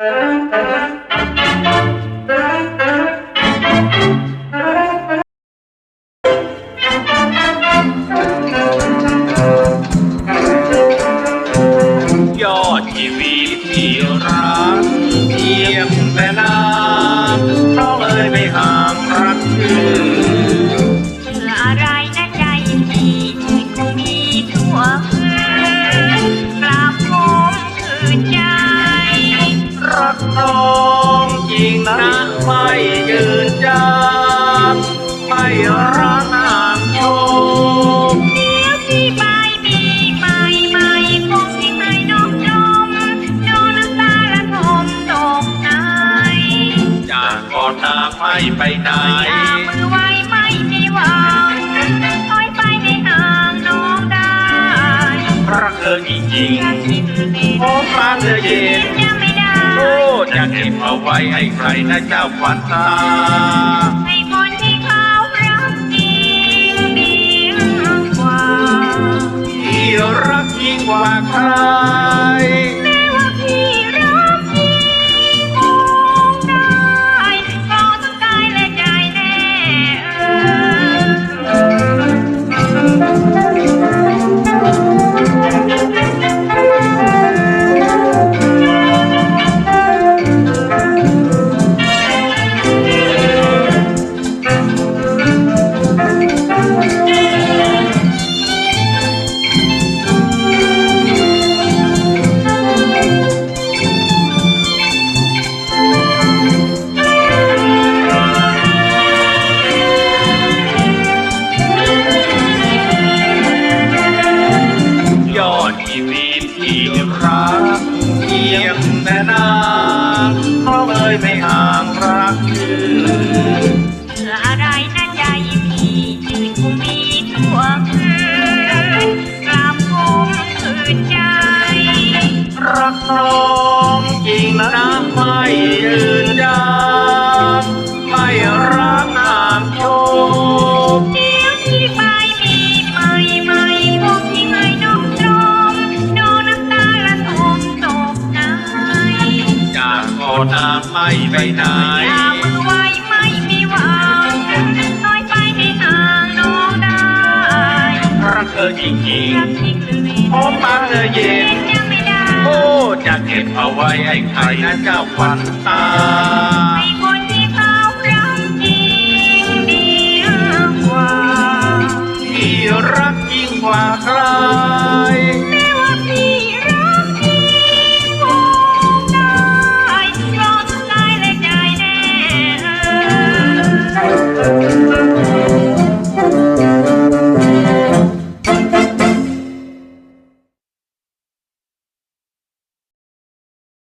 ยอดชีวิตที่รักเพียงแต่นา รักน้องจริงนะไม่ยืนจางไม่รักนางโชมเดี๋ยวพี่ไปมีใหม่ใหม่คงสิให้น้องจมน้องน้ำตาละทมตกในจากก่อนนางไม่ไปไหนอย่ามือไว้ไม่มีหวังคอยไปให้ห่างน้องได้รักเธอจริงรักที่คือเมๆโอ้ฟ้าเธอเย็นจะไม่ได้โอ้ จะเก็บเอาไว้ให้ใครนะเจ้าขวัญตาให้คนที่เขารักจริงดีกว่าที่รักยิ่งกว่าใคร ชีวิตที่รักเพียงแต่นางเพราะเอ่ยไม่ห่างรักคือเชื่ออะไรนะใจพี่ชีวิตคงมีทั่วคืนกลับคงคืนใจ รักน้องจริงนะไม่ยืน นนาไม่ไปไหนอย่ามือไว้ไม่มีวังน้อยไปให้ห่างน้องได้รักเธอจริงรักที่คือเวๆโอ้ฟ้าเธอเย็นโอ้จะเก็บเอาไว้ให้ใครนะเจ้าควันตา